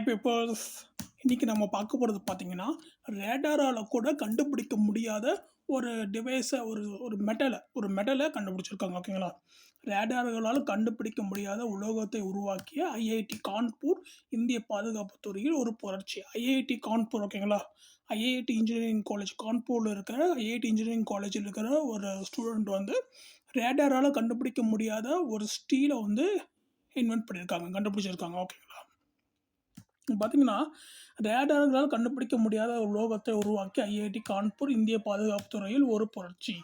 Hi இன்றைக்கி நம்ம பார்க்க போகிறது பார்த்தீங்கன்னா ரேடாரால் கூட கண்டுபிடிக்க முடியாத ஒரு டிவைஸை ஒரு ஒரு மெட்டலை ஒரு மெட்டலை கண்டுபிடிச்சிருக்காங்க ஓகேங்களா ரேடார்களால் கண்டுபிடிக்க முடியாத உலோகத்தை உருவாக்கிய ஐஐடி கான்பூர் இந்திய பாதுகாப்பு துறையில் ஒரு புரட்சி. ஐஐடி கான்பூர் ஓகேங்களா ஐஐடி இன்ஜினியரிங் காலேஜ் கான்பூரில் இருக்கிற ஐஐடி இன்ஜினியரிங் காலேஜில் இருக்கிற ஒரு ஸ்டூடெண்ட் வந்து ரேடாரால் கண்டுபிடிக்க முடியாத ஒரு ஸ்டீலை வந்து இன்வென்ட் பண்ணியிருக்காங்க கண்டுபிடிச்சிருக்காங்க ஓகேங்களா பார்த்தீங்கன்னா ரேடார்களால் கண்டுபிடிக்க முடியாத ஒரு உலோகத்தை உருவாக்கி ஐஐடி கான்பூர் இந்திய பாதுகாப்பு துறையில் ஒரு புரட்சி.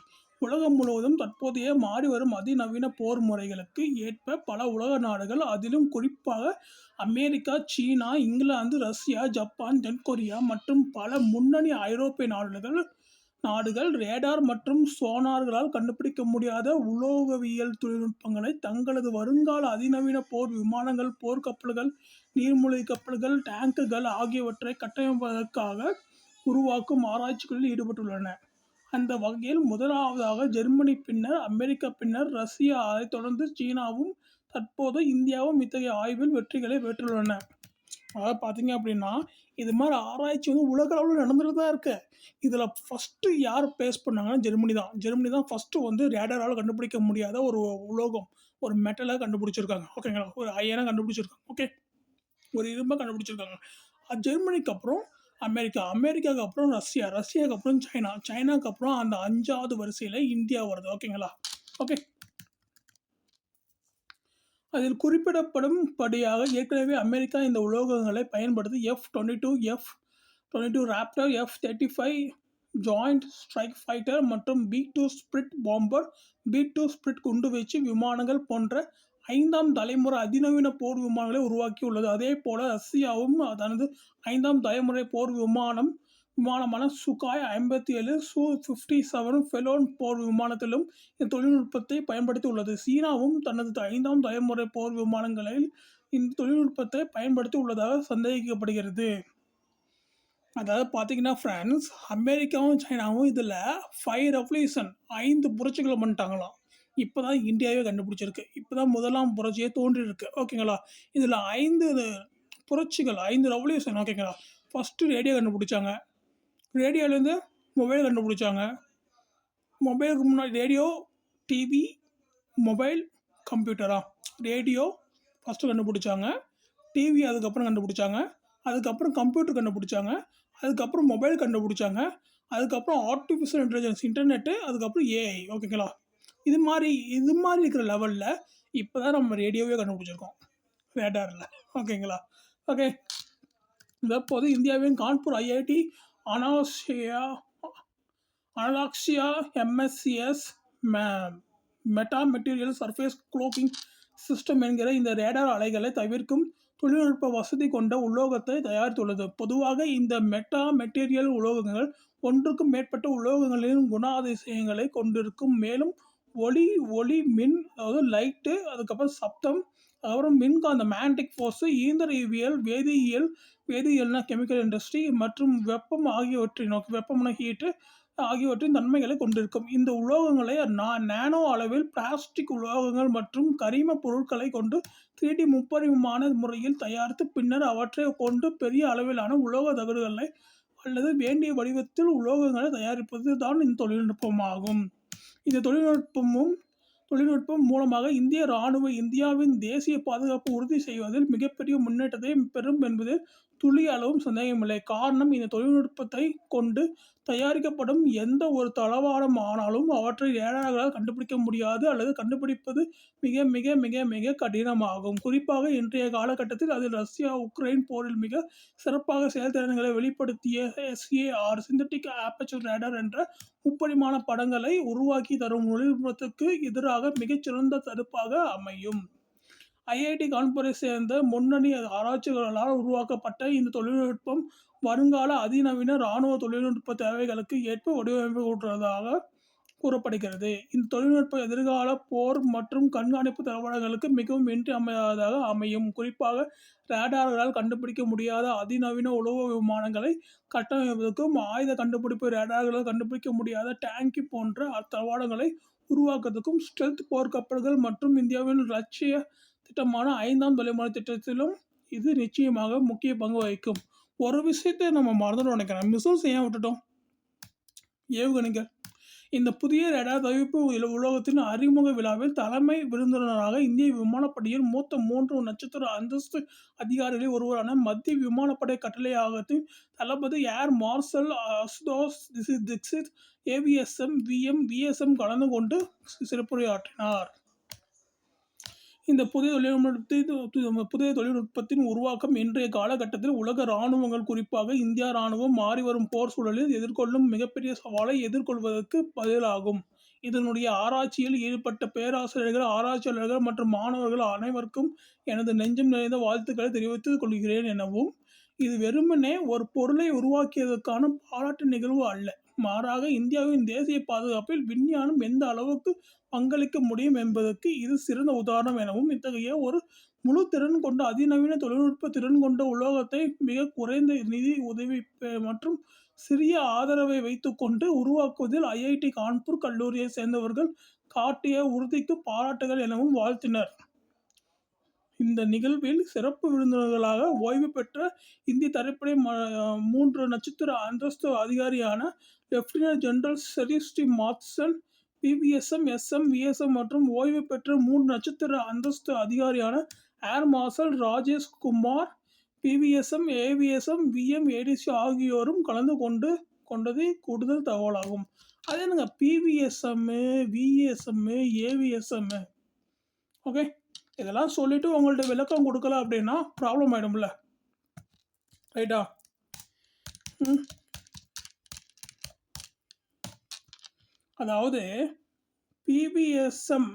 உலகம் முழுவதும் தற்போதைய மாறி வரும் அதிநவீன போர் முறைகளுக்கு ஏற்ப பல உலக நாடுகள் அதிலும் குறிப்பாக America China England Russia Japan தென்கொரியா மற்றும் பல முன்னணி ஐரோப்பிய நாடுகள் நாடுகள் ரேடார் மற்றும் சோனார்களால் கண்டுபிடிக்க முடியாத உலோகவியல் தொழில்நுட்பங்களை தங்களது வருங்கால அதிநவீன போர் விமானங்கள் போர்க்கப்பல்கள் நீர்மூழ்கி கப்பல்கள் டேங்குகள் ஆகியவற்றை கட்டமைப்பதற்காக உருவாக்கும் ஆராய்ச்சிகளில் ஈடுபட்டுள்ளன. அந்த வகையில் முதலாவதாக ஜெர்மனி பின்னர் அமெரிக்கா பின்னர் ரஷ்யா அதைத் தொடர்ந்து சீனாவும் தற்போது இந்தியாவும் இத்தகைய ஆய்வில் வெற்றிகளை பெற்றுள்ளன. அதாவது பார்த்தீங்க அப்படின்னா இது மாதிரி ஆராய்ச்சி வந்து உலக அளவில் நடந்துகிட்டு தான் இருக்கு. இதில் ஃபஸ்ட்டு யார் பேஸ் பண்ணாங்கன்னா ஜெர்மனி தான். ஜெர்மனி தான் ஃபஸ்ட்டு வந்து ரேடரால் கண்டுபிடிக்க முடியாத ஒரு உலோகம் ஒரு மெட்டலை கண்டுபிடிச்சிருக்காங்க. ஓகேங்களா ஒரு அயனை கண்டுபிடிச்சிருக்காங்க. ஓகே ஒரு இரும்பை கண்டுபிடிச்சிருக்காங்க. ஜெர்மனிக்கு அப்புறம் அமெரிக்கா அமெரிக்காவுக்கு அப்புறம் ரஷ்யா ரஷ்யாவுக்கு அப்புறம் சைனா சைனாக்கு அப்புறம் அந்த அஞ்சாவது வரிசையில் இந்தியா வருது. ஓகேங்களா ஓகே அதில் குறிப்பிடப்படும் படியாக ஏற்கனவே அமெரிக்கா இந்த உலோகங்களை பயன்படுத்தி F twenty two F twenty two Raptor F thirty five joint strike fighter மற்றும் B two Spirit bomber B two Spirit குண்டுவீச்சு விமானங்கள் போன்ற ஐந்தாம் தலைமுறை அதிநவீன போர் விமானங்களை உருவாக்கியுள்ளது. அதே போல ரஷ்யாவும் தனது ஐந்தாம் தலைமுறை போர் விமானம் விமானமான சுகாய் ஐம்பத்தி ஏழு சு ஃபிஃப்டி செவன் ஃபெலோன் போர் விமானத்திலும் இந்த தொழில்நுட்பத்தை பயன்படுத்தி உள்ளது சீனாவும் தனது ஐந்தாம் தலைமுறை போர் விமானங்களில் இந்த தொழில்நுட்பத்தை பயன்படுத்தி உள்ளதாக சந்தேகிக்கப்படுகிறது. அதாவது பார்த்தீங்கன்னா ஃப்ரான்ஸ் அமெரிக்காவும் சைனாவும் இதில் ஃபைவ் ரெவல்யூஷன் ஐந்து புரட்சிகளை பண்ணிட்டாங்களாம். இப்போ தான் இந்தியாவே கண்டுபிடிச்சிருக்கு. இப்போ தான் முதலாம் புரட்சியே தோன்றியிருக்கு. ஓகேங்களா? இதில் ஐந்து புரட்சிகள் ஐந்து ரெவல்யூஷன் ஓகேங்களா? ஃபஸ்ட்டு ரேடியோ கண்டுபிடிச்சாங்க. ரேடியோலேருந்து மொபைல் கண்டுபிடிச்சாங்க. மொபைலுக்கு முன்னாடி ரேடியோ டிவி மொபைல் கம்ப்யூட்டரா ரேடியோ ஃபஸ்ட்டு கண்டுபிடிச்சாங்க. டிவி அதுக்கப்புறம் கண்டுபிடிச்சாங்க. அதுக்கப்புறம் கம்ப்யூட்டர் கண்டுபிடிச்சாங்க. அதுக்கப்புறம் மொபைல் கண்டுபிடிச்சாங்க. அதுக்கப்புறம் ஆர்டிஃபிஷியல் இன்டெலிஜென்ஸ் இன்டர்நெட்டு அதுக்கப்புறம் ஏஐ ஓகேங்களா? இது மாதிரி இது மாதிரி இருக்கிற லெவலில் இப்போ தான் நம்ம ரேடியோவே கண்டுபிடிச்சிருக்கோம். ரேடாரில் ஓகேங்களா ஓகே தற்போது இந்தியாவின் கான்பூர் ஐஐடி அனாசியா அனலாக்சியா MSCS meta material surface cloaking system என்கிற இந்த ரேடார் அலைகளை தவிர்க்கும் தொழில்நுட்ப வசதி கொண்ட உலோகத்தை தயாரித்துள்ளது. பொதுவாக இந்த மெட்டா மெட்டீரியல் உலோகங்கள் ஒன்றுக்கும் மேற்பட்ட உலோகங்களின் குணாதிசயங்களை கொண்டிருக்கும். மேலும் ஒளி ஒளி மின் அதாவது லைட்டு அதுக்கப்புறம் சப்தம் அதுக்கப்புறம் மின்காந்த மேண்டிக் ஃபோர்ஸு இயந்திரவியல் வேதியியல் வேதியியல்னா கெமிக்கல் இண்டஸ்ட்ரி மற்றும் வெப்பம் ஆகியவற்றின் வெப்பம்னா ஹீட்டு ஆகியவற்றின் தன்மைகளை கொண்டிருக்கும். இந்த உலோகங்களை நான் நானோ அளவில் பிளாஸ்டிக் உலோகங்கள் மற்றும் கரிம பொருட்களை கொண்டு த்ரீ டி முறையில் தயாரித்து பின்னர் அவற்றை கொண்டு பெரிய அளவிலான உலோக தகடுகளை அல்லது வேண்டிய வடிவத்தில் உலோகங்களை தயாரிப்பது தான் இந்த தொழில்நுட்பமாகும். இந்த தொழில்நுட்பமும் தொழில்நுட்பம் மூலமாக இந்திய இராணுவ இந்தியாவின் தேசிய பாதுகாப்பு உறுதி செய்வதில் மிகப்பெரிய முன்னேற்றத்தை பெறும் என்பது துளி அளவும் சந்தேகமில்லை. காரணம் இந்த தொழில்நுட்பத்தை கொண்டு தயாரிக்கப்படும் எந்த ஒரு தளவாடம் ஆனாலும் அவற்றை ஏழாகளால் கண்டுபிடிக்க முடியாது அல்லது கண்டுபிடிப்பது மிக மிக மிக மிக கடினமாகும். குறிப்பாக இன்றைய காலகட்டத்தில் அதில் ரஷ்யா உக்ரைன் போரில் மிக சிறப்பாக செயல்திறன்களை வெளிப்படுத்திய எஸ்ஏஆர் சிந்தட்டிக் ஆப்பச்சர் ரேடர் என்ற முப்பரிமாண படங்களை உருவாக்கி தரும் தொழில்நுட்பத்துக்கு எதிராக மிகச்சிறந்த தடுப்பாக அமையும். ஐஐடி கான்பூரை சேர்ந்த முன்னணி ஆராய்ச்சிகளால் உருவாக்கப்பட்ட இந்த தொழில்நுட்பம் வருங்கால அதிநவீன இராணுவ தொழில்நுட்ப தேவைகளுக்கு ஏற்ப வடிவமைக்கப்பட்டுள்ளதாக கூறப்படுகிறது. இந்த தொழில்நுட்ப எதிர்கால போர் மற்றும் கண்காணிப்பு தளவாடங்களுக்கு மிகவும் இன்றியமையாததாக அமையும். குறிப்பாக ரேடார்களால் கண்டுபிடிக்க முடியாத அதிநவீன உலக விமானங்களை கட்டமைப்பதற்கும் ஆயுத கண்டுபிடிப்பு ரேடார்களால் கண்டுபிடிக்க முடியாத டேங்கி போன்ற தளவாடங்களை உருவாக்குவதற்கும் ஸ்டெல்த் போர்க்கப்பல்கள் மற்றும் இந்தியாவின் லட்சிய திட்டமான ஐந்தாம் தொலைமுறை திட்டத்திலும் இது நிச்சயமாக முக்கிய பங்கு வகிக்கும். ஒரு விஷயத்தை நம்ம மறந்துடும் நினைக்கிறேன். மிஸ்ஸும் ஏன் விட்டுட்டோம். ஏவுகணைகள் இந்த புதிய ரேடார் தவிர்ப்பு உலகத்தின் அறிமுக விழாவில் தலைமை விருந்தினராக இந்திய விமானப்படையின் மூத்த மூன்று நட்சத்திர அந்தஸ்து அதிகாரிகளில் ஒருவரான மத்திய விமானப்படை கட்டளையாகத்தின் தளபதி ஏர் மார்ஷல் அசுதோஸ் திசி- தீக்ஷித் ஏவிஎஸ்எம் விஎம் விஎஸ்எம் கலந்து கொண்டு சிறப்புரையாற்றினார். இந்த புதிய தொழில்நுட்பத்தை புதிய தொழில்நுட்பத்தின் உருவாக்கம் இன்றைய காலகட்டத்தில் உலக இராணுவங்கள் குறிப்பாக இந்தியா இராணுவம் மாறிவரும் போர் சூழலில் எதிர்கொள்ளும் மிகப்பெரிய சவாலை எதிர்கொள்வதற்கு பதிலாகும். இதனுடைய ஆராய்ச்சியில் ஈடுபட்ட பேராசிரியர்கள் ஆராய்ச்சியாளர்கள் மற்றும் மாணவர்கள் அனைவருக்கும் எனது நெஞ்சம் நிறைந்த வாழ்த்துக்களை தெரிவித்துக் கொள்கிறேன் எனவும் இது வெறுமனே ஒரு பொருளை உருவாக்கியதற்கான பாராட்டு நிகழ்வு அல்ல. மாறாக இந்தியாவின் தேசிய பாதுகாப்பில் விஞ்ஞானம் எந்த அளவுக்கு பங்களிக்க முடியும் என்பதற்கு இது சிறந்த உதாரணம் எனவும் இத்தகைய ஒரு முழு திறன் கொண்ட அதிநவீன தொழில்நுட்ப திறன் கொண்ட உலோகத்தை மிக குறைந்த நிதி உதவி மற்றும் சிறிய ஆதரவை வைத்துக்கொண்டு உருவாக்குவதில் ஐஐடி கான்பூர் கல்லூரியை சேர்ந்தவர்கள் காட்டிய உறுதிக்கு பாராட்டுகள் எனவும் வாழ்த்தினர். இந்த நிகழ்வில் சிறப்பு விருந்தினர்களாக ஓய்வு பெற்ற இந்திய தரைப்படை ம- மூன்று நட்சத்திர அந்தஸ்து அதிகாரியான லெப்டினன்ட் ஜெனரல் செரிஸ்டி மாத்சன் பிபிஎஸ்எம் எஸ்எம் விஎஸ்எம் மற்றும் ஓய்வு பெற்ற மூன்று நட்சத்திர அந்தஸ்து அதிகாரியான air marshal Rajesh Kumar PVSM AVSM VM ADC ஆகியோரும் கலந்து கொண்டு கொண்டது கூடுதல் தகவலாகும். அது என்னங்க? பிவிஎஸ்எம்மு விஎஸ்எம்மு ஏவிஎஸ்எம்மு ஓகே இதெல்லாம் சொல்லிவிட்டு உங்கள்ட்ட விளக்கம் கொடுக்கல அப்படின்னா ப்ராப்ளம் ஆயிடும்ல. ரைட்டா ம். அதாவது பிபிஎஸ்எம்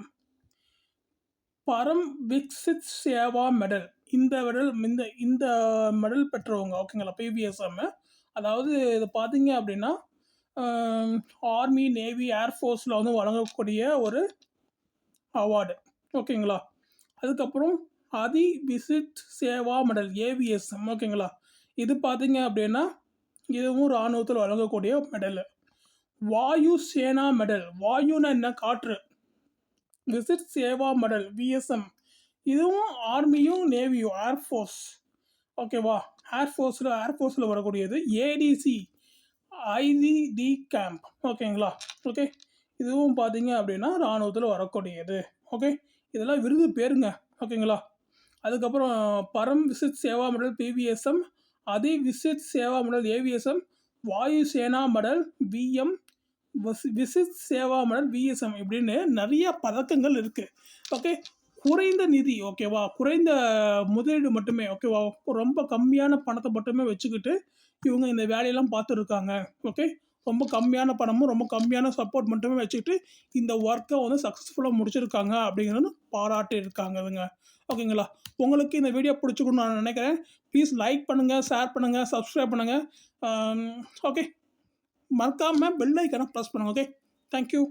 பரம் விக்சித் சேவா மெடல். இந்த மெடல் இந்த இந்த மெடல் பெற்றவங்க ஓகேங்களா பிபிஎஸ்எம் அதாவது இது பார்த்தீங்க அப்படின்னா ஆர்மி நேவி ஏர்ஃபோர்ஸில் வந்து வழங்கக்கூடிய ஒரு அவார்டு ஓகேங்களா அதுக்கப்புறம் அதி விசிட் சேவா மெடல் ஏவிஎஸ்எம் ஓகேங்களா? இது பார்த்தீங்க அப்படின்னா இதுவும் இராணுவத்தில் வழங்கக்கூடிய மெடல் வாயு சேனா மெடல் வாயுன்னா என்ன? காற்று. விசிட் சேவா மெடல் விஎஸ்எம் இதுவும் ஆர்மியும் நேவியும் ஏர்ஃபோர்ஸ் ஓகேவா? ஏர்ஃபோர்ஸில் ஏர்ஃபோர்ஸில் வரக்கூடியது ஏடிசி ஐடிடி கேம்ப் ஓகேங்களா? ஓகே? இதுவும் பார்த்தீங்க அப்படின்னா இராணுவத்தில் வரக்கூடியது. ஓகே இதெல்லாம் விருது பேருங்க. ஓகேங்களா அதுக்கப்புறம் பரம் விசிட் சேவா மடல் பிவிஎஸ்எம் அதி விசிட் சேவா மடல் ஏவிஎஸ்எம் வாயு சேனா மடல் விஎம் விசிட் சேவா மடல் விஎஸ்எம் இப்படின்னு நிறைய பதக்கங்கள் இருக்குது ஓகே குறைந்த நிதி ஓகேவா குறைந்த முதலீடு மட்டுமே ஓகேவா ரொம்ப கம்மியான பணத்தை மட்டுமே வச்சுக்கிட்டு இவங்க இந்த வேலையெல்லாம் பார்த்துருக்காங்க ஓகே ரொம்ப கம்மியான பணமும் ரொம்ப கம்மியான சப்போர்ட் மட்டுமே வச்சுக்கிட்டு இந்த ஒர்க்கை வந்து சக்ஸஸ்ஃபுல்லாக முடிச்சிருக்காங்க அப்படிங்கிறது பாராட்டியிருக்காங்கதுங்க ஓகேங்களா? உங்களுக்கு இந்த வீடியோ பிடிச்சிக்கணும்னு நான் நினைக்கிறேன். ப்ளீஸ் லைக் பண்ணுங்கள் ஷேர் பண்ணுங்கள் சப்ஸ்கிரைப் பண்ணுங்கள் ஓகே மறக்காமல் பெல் ஐக்கனை ப்ரெஸ் பண்ணுங்கள் ஓகே தேங்க்யூ